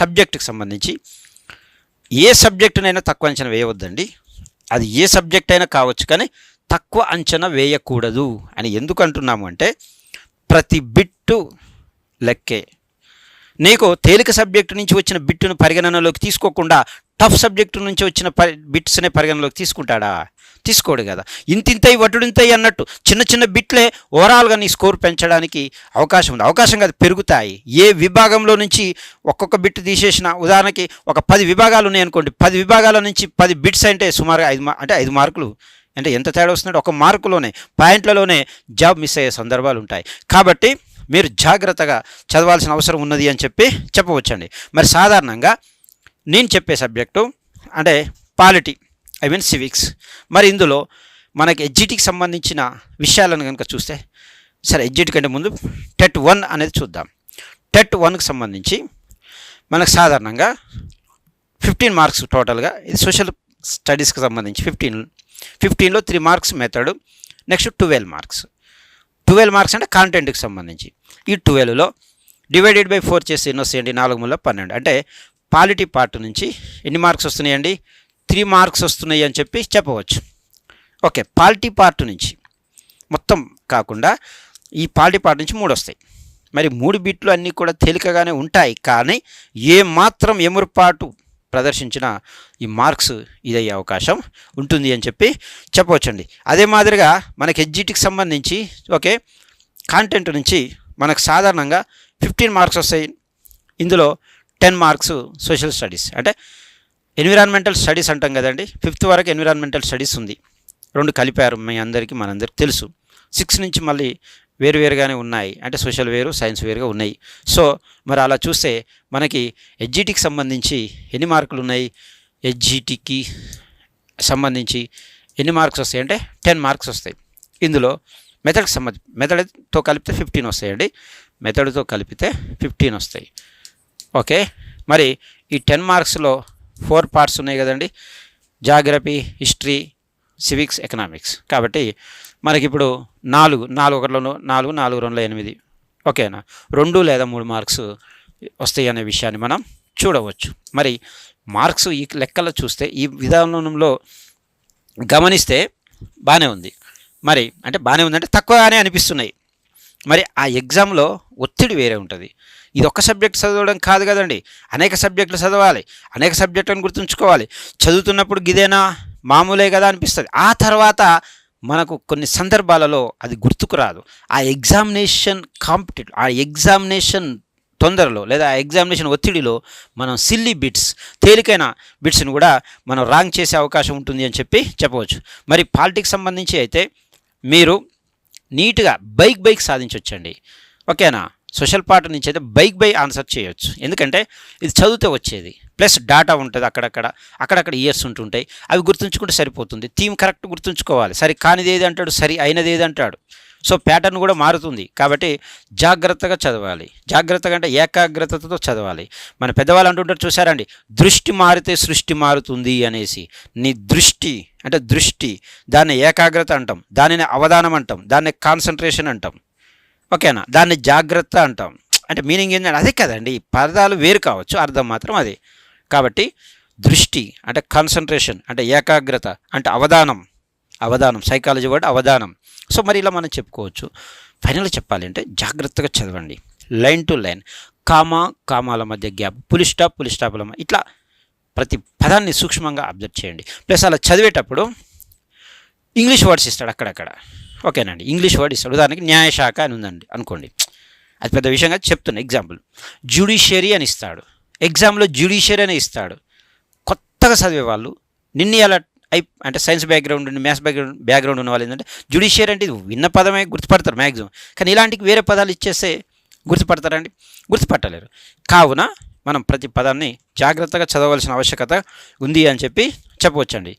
సబ్జెక్టుకి సంబంధించి. ఏ సబ్జెక్టునైనా తక్కువ అంచనా వేయవద్దండి. అది ఏ సబ్జెక్ట్ అయినా కావచ్చు కానీ తక్కువ అంచనా వేయకూడదు అని ఎందుకు అంటున్నాము అంటే ప్రతి బిట్టు లెక్కే. నీకు తేలిక సబ్జెక్టు నుంచి వచ్చిన బిట్టును పరిగణనలోకి తీసుకోకుండా టఫ్ సబ్జెక్టు నుంచి వచ్చిన పరి బిట్స్నే పరిగణనలోకి తీసుకుంటాడా? తీసుకోడు కదా. ఇంతింతయి వటుడింతయి అన్నట్టు చిన్న చిన్న బిట్లే ఓవరాల్గా నీ స్కోర్ పెంచడానికి అవకాశం ఉంది. అవకాశం కాదు పెరుగుతాయి. ఏ విభాగంలో నుంచి ఒక్కొక్క బిట్ తీసేసిన ఉదాహరణకి ఒక పది విభాగాలు ఉన్నాయి అనుకోండి. పది విభాగాల నుంచి పది బిట్స్ అంటే సుమారుగా ఐదు మా- అంటే ఐదు మార్కులు. అంటే ఎంత తేడా వస్తుందంటే ఒక మార్కులోనే పాయింట్లలోనే జాబ్ మిస్ అయ్యే సందర్భాలు ఉంటాయి. కాబట్టి మీరు జాగ్రత్తగా చదవాల్సిన అవసరం ఉన్నది అని చెప్పి చెప్పవచ్చండి. మరి సాధారణంగా నేను చెప్పే సబ్జెక్టు అంటే పాలిటీ. I mean civics. మరి ఇందులో మనకి ఎడ్జిటికి సంబంధించిన విషయాలను కనుక చూస్తే సరే ఎడ్జిట్ కంటే ముందు టెట్ వన్ అనేది చూద్దాం. టెట్ వన్కి సంబంధించి మనకు సాధారణంగా ఫిఫ్టీన్ మార్క్స్ టోటల్గా ఇది సోషల్ స్టడీస్కి సంబంధించి ఫిఫ్టీన్ ఫిఫ్టీన్లో three marks method next twelve marks. Twelve marks అంటే కాంటెంట్కి సంబంధించి. ఈ ట్వెల్వ్లో డివైడెడ్ బై ఫోర్ చేసి ఎన్నో వస్తాయండి నాలుగు మూల పన్నెండు. అంటే పాలిటీ పార్ట్ నుంచి ఎన్ని మార్క్స్ వస్తున్నాయండి? త్రీ మార్క్స్ వస్తున్నాయి అని చెప్పి చెప్పవచ్చు. ఓకే పాలిటీ పార్ట్ నుంచి. మొత్తం కాకుండా ఈ పాలిటీ పార్ట్ నుంచి మూడు వస్తాయి. మరి మూడు బిట్లు అన్నీ కూడా తేలికగానే ఉంటాయి కానీ ఏ మాత్రం ఎమురుపాటు ప్రదర్శించిన ఈ మార్క్స్ ఇదయ్యే అవకాశం ఉంటుంది అని చెప్పి చెప్పవచ్చండి. అదే మాదిరిగా మనకి ఎడ్జిటీకి సంబంధించి ఓకే కాంటెంట్ నుంచి మనకు సాధారణంగా ఫిఫ్టీన్ మార్క్స్ వస్తాయి. ఇందులో టెన్ మార్క్స్ సోషల్ స్టడీస్ అంటే ఎన్విరాన్మెంటల్ స్టడీస్ అంటాం కదండి. ఫిఫ్త్ వరకు ఎన్విరాన్మెంటల్ స్టడీస్ ఉంది. రెండు కలిపారు మీ అందరికీ మనందరికి తెలుసు. సిక్స్ నుంచి మళ్ళీ వేరువేరుగానే ఉన్నాయి. అంటే సోషల్ వేరు సైన్స్ వేరుగా ఉన్నాయి. సో మరి అలా చూస్తే మనకి ఎడ్జిటీకి సంబంధించి ఎన్ని మార్కులు ఉన్నాయి? ఎడ్జిటీకి సంబంధించి ఎన్ని మార్క్స్ వస్తాయి అంటే టెన్ మార్క్స్ వస్తాయి. ఇందులో మెథడ్కి సంబంధి మెథడ్తో కలిపితే ఫిఫ్టీన్ వస్తాయండి. మెథడ్తో కలిపితే ఫిఫ్టీన్ వస్తాయి. ఓకే మరి ఈ టెన్ మార్క్స్లో ఫోర్ పార్ట్స్ ఉన్నాయి కదండి. Geography history civics economics. కాబట్టి మనకి ఇప్పుడు నాలుగు నాలుగు ఒకటిలో నాలుగు నాలుగు రెండులో ఎనిమిది. ఓకేనా? రెండు లేదా మూడు మార్క్స్ వస్తాయి అనే విషయాన్ని మనం చూడవచ్చు. మరి మార్క్స్ ఈ లెక్కలో చూస్తే ఈ విధానంలో గమనిస్తే బాగానే ఉంది. మరి అంటే బాగానే ఉందంటే తక్కువగానే అనిపిస్తున్నాయి. మరి ఆ ఎగ్జామ్లో ఒత్తిడి వేరే ఉంటుంది. ఇది ఒక్క సబ్జెక్ట్ చదవడం కాదు కదండి. అనేక సబ్జెక్టులు చదవాలి. అనేక సబ్జెక్టులను గుర్తుంచుకోవాలి. చదువుతున్నప్పుడు గిదేనా? మామూలే కదా అనిపిస్తుంది. ఆ తర్వాత మనకు కొన్ని సందర్భాలలో అది గుర్తుకు రాదు. ఆ ఎగ్జామినేషన్ కాంపిటేట్ ఆ ఎగ్జామినేషన్ తొందరలో లేదా ఆ ఎగ్జామినేషన్ ఒత్తిడిలో మనం సిల్లీ బిట్స్ తేలికైన బిట్స్ని కూడా మనం రాంగ్ చేసే అవకాశం ఉంటుంది అని చెప్పి చెప్పవచ్చు. మరి పాలిటిక్స్ సంబంధించి అయితే మీరు నీట్గా బైక్ బైక్ సాధించవచ్చండి ఓకేనా? సోషల్ పార్ట్ నుంచి అయితే బైక్ బై ఆన్సర్ చేయొచ్చు. ఎందుకంటే ఇది చదివితే వచ్చేది. ప్లస్ డాటా ఉంటుంది అక్కడక్కడ. అక్కడక్కడ ఇయర్స్ ఉంటుంటాయి. అవి గుర్తుంచుకుంటే సరిపోతుంది. థీమ్ కరెక్ట్ గుర్తుంచుకోవాలి. సరి కానిది ఏది అంటాడు సరి అయినది ఏది అంటాడు. సో ప్యాటర్న్ కూడా మారుతుంది. కాబట్టి జాగ్రత్తగా చదవాలి. జాగ్రత్తగా అంటే ఏకాగ్రతతో చదవాలి. మన పెద్దవాళ్ళు అంటుంటారు చూసారండి దృష్టి మారితే సృష్టి మారుతుంది అనేసి. నీ దృష్టి అంటే దృష్టి దాన్ని ఏకాగ్రత అంటాం. దానిని అవధానం అంటాం. దాన్ని కాన్సన్ట్రేషన్ అంటాం. ఓకేనా? దాన్ని జాగ్రత్త అంటాం. అంటే మీనింగ్ ఏంటంటే అదే కదండి ఈ పదాలు వేరు కావచ్చు అర్థం మాత్రం అదే. కాబట్టి దృష్టి అంటే కాన్సన్ట్రేషన్ అంటే ఏకాగ్రత అంటే అవధానం. అవధానం సైకాలజీ వర్డ్ అవధానం. సో మరి ఇలా మనం చెప్పుకోవచ్చు. ఫైనల్ చెప్పాలి అంటే జాగ్రత్తగా చదవండి. లైన్ టు లైన్ కామా కామాల మధ్య గ్యాప్. పులి స్టాప్ పులి స్టాప్ల ఇట్లా ప్రతి పదాన్ని సూక్ష్మంగా అబ్జర్వ్ చేయండి. ప్లస్ అలా చదివేటప్పుడు ఇంగ్లీష్ వర్డ్స్ ఇస్తాడు అక్కడక్కడ. ఓకేనండి. ఇంగ్లీష్ వర్డ్ ఇస్తాడు. ఉదాహరణకి న్యాయశాఖ అని ఉందండి. అనుకోండి. అది పెద్ద విషయంగా చెప్తున్నా. ఎగ్జాంపుల్ జ్యుడిషియరీ అని ఇస్తాడు. ఎగ్జామ్లో జ్యుడిషియరీ అని ఇస్తాడు. కొత్తగా చదివే వాళ్ళు నిన్న అలా ఐ అంటే సైన్స్ బ్యాక్గ్రౌండ్ ఉండి మ్యాథ్స్ బ్యాక్గ్రౌండ్ బ్యాక్గ్రౌండ్ ఉన్న వాళ్ళు ఏంటంటే జ్యుడిషియరీ అంటే విన్న పదమే గుర్తుపడతారు మ్యాక్సిమం కానీ ఇలాంటికి వేరే పదాలు ఇచ్చేస్తే గుర్తుపడతారండి? గుర్తుపట్టలేరు. కావున మనం ప్రతి పదాన్ని జాగ్రత్తగా చదవలసిన ఆవశ్యకత ఉంది అని చెప్పి చెప్పవచ్చండి.